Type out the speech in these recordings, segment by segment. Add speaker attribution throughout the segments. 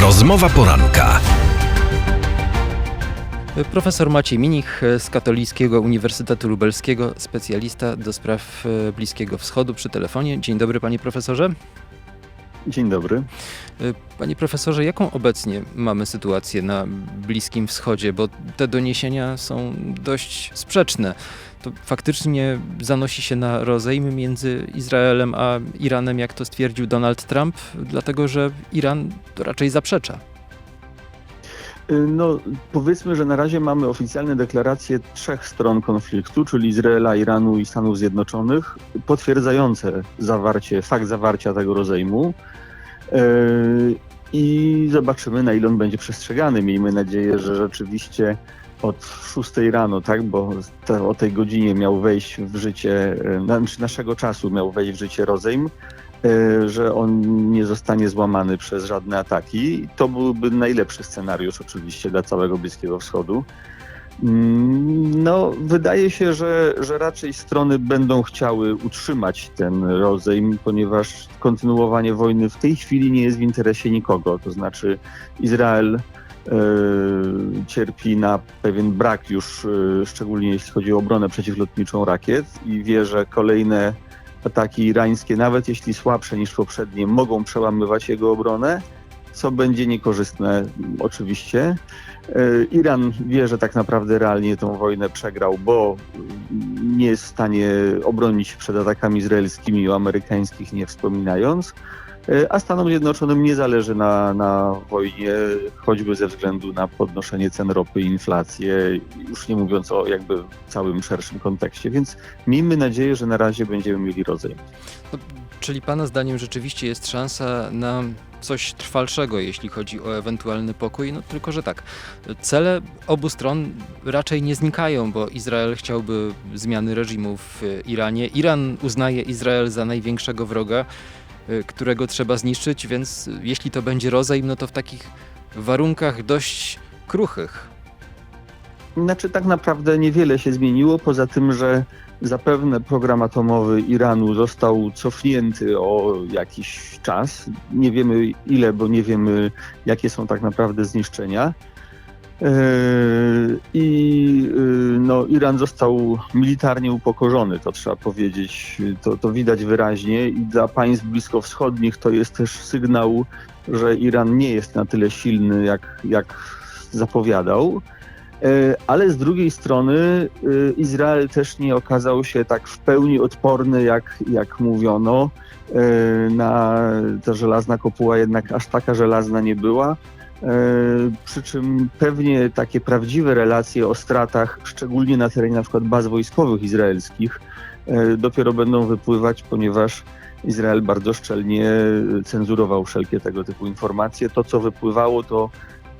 Speaker 1: Rozmowa poranka.
Speaker 2: Profesor Maciej Minich z Katolickiego Uniwersytetu Lubelskiego, specjalista do spraw e, Bliskiego Wschodu przy telefonie. Dzień dobry panie profesorze.
Speaker 3: Dzień dobry.
Speaker 2: E, Panie profesorze, jaką obecnie mamy sytuację na Bliskim Wschodzie? Bo te doniesienia są dość sprzeczne. To faktycznie zanosi się na rozejm między Izraelem a Iranem, jak to stwierdził Donald Trump, dlatego że Iran raczej zaprzecza.
Speaker 3: No, powiedzmy, że na razie mamy oficjalne deklaracje trzech stron konfliktu, czyli Izraela, Iranu i Stanów Zjednoczonych, potwierdzające zawarcie, fakt zawarcia tego rozejmu. Yy, I zobaczymy, na ile on będzie przestrzegany. Miejmy nadzieję, że rzeczywiście od 6 rano, tak, bo o tej godzinie miał wejść w życie, yy, znaczy naszego czasu miał wejść w życie rozejm, że on nie zostanie złamany przez żadne ataki. To byłby najlepszy scenariusz oczywiście dla całego Bliskiego Wschodu. Mm, No, wydaje się, że, że raczej strony będą chciały utrzymać ten rozejm, ponieważ kontynuowanie wojny w tej chwili nie jest w interesie nikogo. To znaczy, Izrael e, cierpi na pewien brak już, e, szczególnie jeśli chodzi o obronę przeciwlotniczą rakiet i wie, że kolejne ataki irańskie, nawet jeśli słabsze niż poprzednie, mogą przełamywać jego obronę, co będzie niekorzystne m, oczywiście. E, Iran wie, że tak naprawdę realnie tą wojnę przegrał, bo mm, nie jest w stanie obronić się przed atakami izraelskimi, o amerykańskich nie wspominając. E, A Stanom Zjednoczonym nie zależy na, na wojnie, choćby ze względu na podnoszenie cen ropy i inflację, już nie mówiąc o jakby całym szerszym kontekście. Więc miejmy nadzieję, że na razie będziemy mieli rozejm.
Speaker 2: No, czyli Pana zdaniem rzeczywiście jest szansa na coś trwalszego, jeśli chodzi o ewentualny pokój? No tylko, że tak, cele obu stron raczej nie znikają, bo Izrael chciałby zmiany reżimu w Iranie. Iran uznaje Izrael za największego wroga, którego trzeba zniszczyć, więc jeśli to będzie rozejm, no to w takich warunkach dość kruchych.
Speaker 3: Znaczy tak naprawdę niewiele się zmieniło, poza tym, że zapewne program atomowy Iranu został cofnięty o jakiś czas. Nie wiemy ile, bo nie wiemy jakie są tak naprawdę zniszczenia. Yy, I yy, no, Iran został militarnie upokorzony, to trzeba powiedzieć. To, to widać wyraźnie i dla państw bliskowschodnich to jest też sygnał, że Iran nie jest na tyle silny, jak, jak zapowiadał. E, Ale z drugiej strony e, Izrael też nie okazał się tak w pełni odporny, jak, jak mówiono. E, Na ta żelazna kopuła jednak aż taka żelazna nie była. E, Przy czym pewnie takie prawdziwe relacje o stratach, szczególnie na terenie przykład baz wojskowych izraelskich, e, dopiero będą wypływać, ponieważ Izrael bardzo szczelnie cenzurował wszelkie tego typu informacje. To, co wypływało, to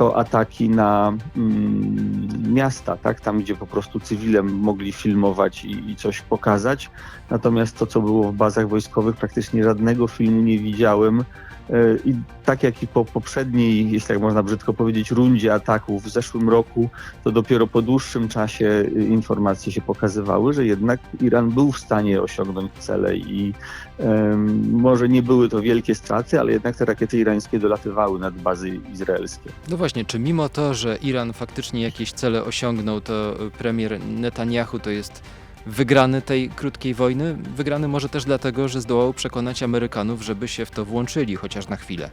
Speaker 3: to ataki na mm, miasta, tak? tam gdzie po prostu cywile mogli filmować i, i coś pokazać. Natomiast to, co było w bazach wojskowych, praktycznie żadnego filmu nie widziałem. E, I tak jak i po poprzedniej, jeśli tak można brzydko powiedzieć, rundzie ataków w zeszłym roku, to dopiero po dłuższym czasie y, informacje się pokazywały, że jednak Iran był w stanie osiągnąć cele i em, może nie były to wielkie straty, ale jednak te rakiety irańskie dolatywały nad bazy izraelskie.
Speaker 2: No właśnie, czy mimo to, że Iran faktycznie jakieś cele osiągnął, to y, premier Netanyahu to jest wygrany tej krótkiej wojny? Wygrany może też dlatego, że zdołał przekonać Amerykanów, żeby się w to włączyli, chociaż na chwilę.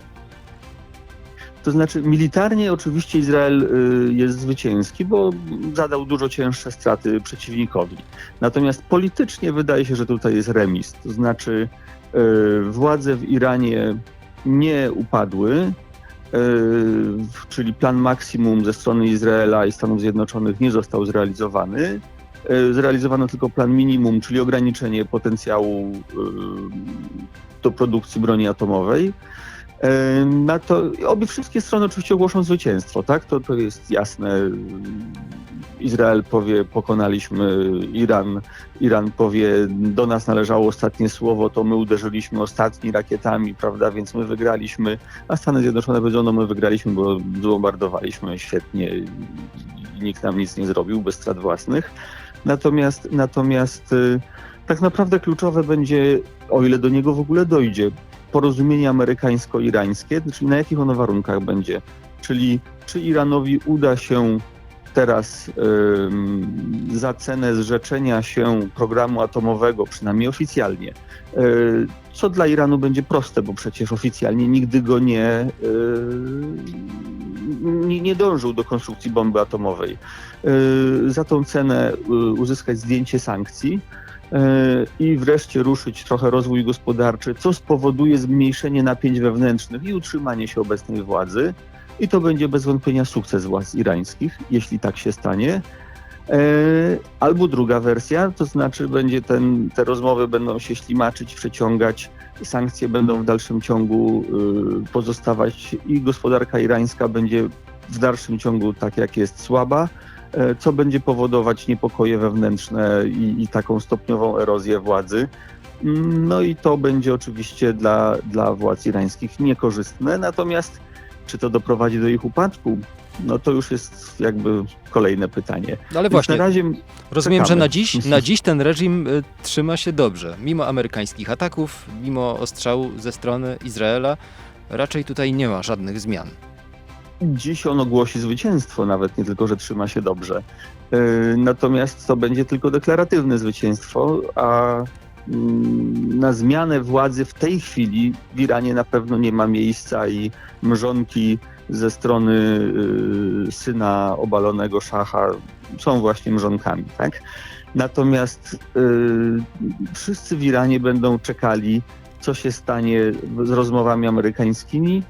Speaker 3: To znaczy, militarnie oczywiście Izrael y, jest zwycięski, bo zadał dużo cięższe straty przeciwnikowi. Natomiast politycznie wydaje się, że tutaj jest remis. To znaczy, y, władze w Iranie nie upadły, y, czyli plan maksimum ze strony Izraela i Stanów Zjednoczonych nie został zrealizowany. Y, Zrealizowano tylko plan minimum, czyli ograniczenie potencjału y, do produkcji broni atomowej. E, Na to obie wszystkie strony oczywiście ogłoszą zwycięstwo, tak? To, to jest jasne. Izrael powie, pokonaliśmy Iran. Iran powie, do nas należało ostatnie słowo, to my uderzyliśmy ostatni rakietami, prawda? Więc my wygraliśmy. A Stany Zjednoczone powiedzą, no my wygraliśmy, bo bombardowaliśmy świetnie nikt nam nic nie zrobił bez strat własnych. Natomiast, natomiast y, tak naprawdę kluczowe będzie, o ile do niego w ogóle dojdzie, porozumienie amerykańsko-irańskie, czyli na jakich ono warunkach będzie. Czyli czy Iranowi uda się teraz ym, za cenę zrzeczenia się programu atomowego, przynajmniej oficjalnie, y, co dla Iranu będzie proste, bo przecież oficjalnie nigdy go nie, y, nie, nie dążył do konstrukcji bomby atomowej. Y, za tą cenę y, uzyskać zdjęcie sankcji y, i wreszcie ruszyć trochę rozwój gospodarczy, co spowoduje zmniejszenie napięć wewnętrznych i utrzymanie się obecnej władzy. I to będzie bez wątpienia sukces władz irańskich, jeśli tak się stanie. Albo druga wersja, to znaczy będzie ten, te rozmowy będą się ślimaczyć, przeciągać, sankcje będą w dalszym ciągu y, pozostawać i gospodarka irańska będzie w dalszym ciągu tak jak jest słaba, e, co będzie powodować niepokoje wewnętrzne i, i taką stopniową erozję władzy. Mm, No i to będzie oczywiście dla, dla władz irańskich niekorzystne, natomiast czy to doprowadzi do ich upadku? No to już jest jakby kolejne pytanie.
Speaker 2: No ale
Speaker 3: Więc
Speaker 2: właśnie,
Speaker 3: Na razie
Speaker 2: rozumiem, że
Speaker 3: czekamy.
Speaker 2: na dziś, na dziś ten reżim y, trzyma się dobrze. Mimo amerykańskich ataków, mimo ostrzału ze strony Izraela, raczej tutaj nie ma żadnych zmian.
Speaker 3: dziś on ogłosi zwycięstwo, nawet nie tylko, że trzyma się dobrze. Yy, Natomiast to będzie tylko deklaratywne zwycięstwo, a mm, na zmianę władzy w tej chwili w Iranie na pewno nie ma miejsca i mrzonki ze strony yy, syna obalonego szacha są właśnie mrzonkami, tak? Natomiast yy, wszyscy w Iranie będą czekali, co się stanie z rozmowami amerykańskimi,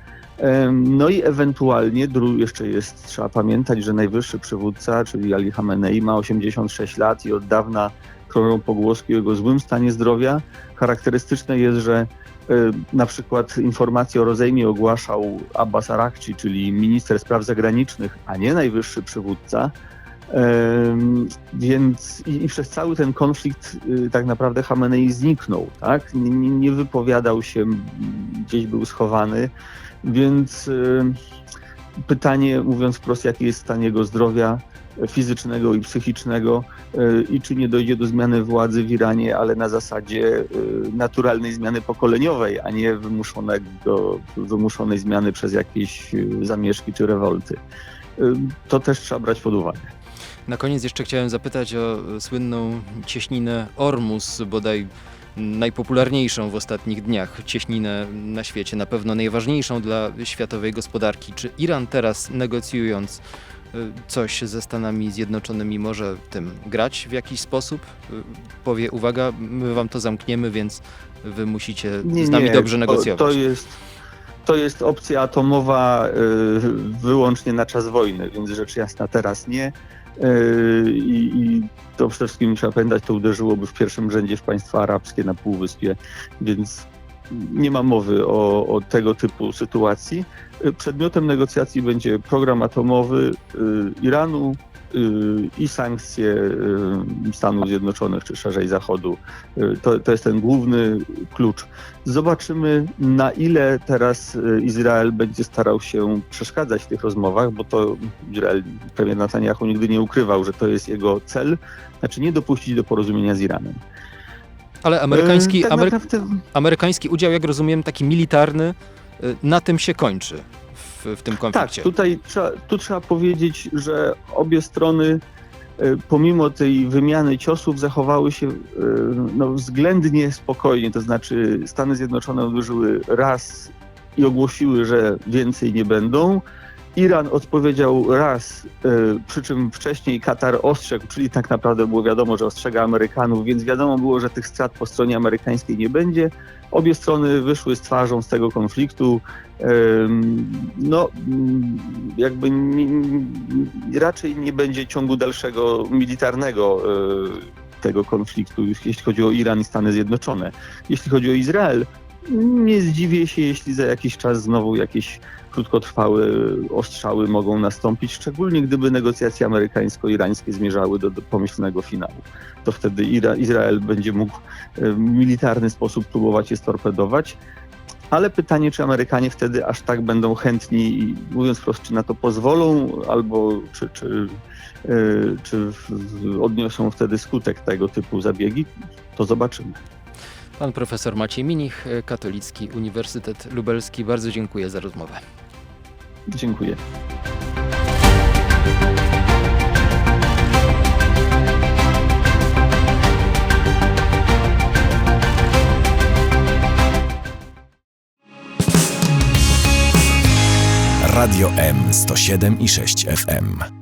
Speaker 3: No i ewentualnie, jeszcze jest, trzeba pamiętać, że najwyższy przywódca, czyli Ali Khamenei ma 86 lat i od dawna krążą pogłoski o jego złym stanie zdrowia. Charakterystyczne jest, że na przykład informacje o rozejmie ogłaszał Abbas Arakci, czyli minister spraw zagranicznych, a nie najwyższy przywódca. Em, więc i, i przez cały ten konflikt y, tak naprawdę Khamenei zniknął, tak? Nie, nie, wypowiadał się, gdzieś był schowany. Więc y, pytanie, mówiąc wprost, jaki jest stan jego zdrowia fizycznego i psychicznego y, i czy nie dojdzie do zmiany władzy w Iranie, ale na zasadzie y, naturalnej zmiany pokoleniowej, a nie wymuszonego, wymuszonej zmiany przez jakieś y, zamieszki czy rewolty. To też trzeba brać pod uwagę.
Speaker 2: Na koniec jeszcze chciałem zapytać o e, słynną cieśninę Ormus, bodaj najpopularniejszą w ostatnich dniach cieśninę na świecie, na pewno najważniejszą dla światowej gospodarki. Czy Iran teraz negocjując e, coś ze Stanami Zjednoczonymi może tym grać w jakiś sposób? E, Powie, uwaga, my wam to zamkniemy, więc wy musicie z nami dobrze
Speaker 3: to-
Speaker 2: negocjować.
Speaker 3: To jest, to jest opcja atomowa y, wyłącznie na czas wojny, więc rzecz jasna teraz nie. Y, I, I to przede wszystkim trzeba pamiętać, to uderzyłoby w pierwszym rzędzie w państwa arabskie na Półwyspie, więc nie ma mowy o, o tego typu sytuacji. Y, Przedmiotem negocjacji będzie program atomowy y, Iranu y, i sankcje Stanów Zjednoczonych, czy szerzej Zachodu. To, to jest ten główny klucz. Zobaczymy, na ile teraz Izrael będzie starał się przeszkadzać w tych rozmowach, bo to Izrael, premier Netanyahu nigdy nie ukrywał, że to jest jego cel, znaczy nie dopuścić do porozumienia z Iranem.
Speaker 2: Ale amerykański,
Speaker 3: Y, tak
Speaker 2: Amery-
Speaker 3: naprawdę,
Speaker 2: amerykański udział, jak rozumiem, taki militarny, y, na tym się kończy w, w tym
Speaker 3: tak,
Speaker 2: konflikcie.
Speaker 3: tutaj trzeba, tu trzeba powiedzieć, że obie strony y, pomimo tej wymiany ciosów zachowały się y, no, względnie spokojnie, to znaczy Stany Zjednoczone uderzyły raz i ogłosiły, że więcej nie będą. Iran odpowiedział raz, y, przy czym wcześniej Katar ostrzegł, czyli tak naprawdę było wiadomo, że ostrzega Amerykanów, więc wiadomo było, że tych strat po stronie amerykańskiej nie będzie. Obie strony wyszły z twarzą z tego konfliktu. No, jakby raczej nie będzie ciągu dalszego militarnego y, tego konfliktu, jeśli chodzi o Iran i Stany Zjednoczone. Jeśli chodzi o Izrael, nie zdziwię się, jeśli za jakiś czas znowu jakieś krótkotrwałe ostrzały mogą nastąpić, szczególnie gdyby negocjacje amerykańsko-irańskie zmierzały do, do pomyślnego finału. To wtedy Ira, Izrael będzie mógł e, w militarny sposób próbować je storpedować. Ale pytanie, czy Amerykanie wtedy aż tak będą chętni, i mówiąc wprost, czy na to pozwolą, albo czy, czy, e, czy odniosą wtedy skutek tego typu zabiegi, to zobaczymy.
Speaker 2: Pan profesor Maciej Minich, Katolicki Uniwersytet Lubelski. Bardzo dziękuję za rozmowę.
Speaker 3: Dziękuję.
Speaker 1: Radio M 107 i 6 FM.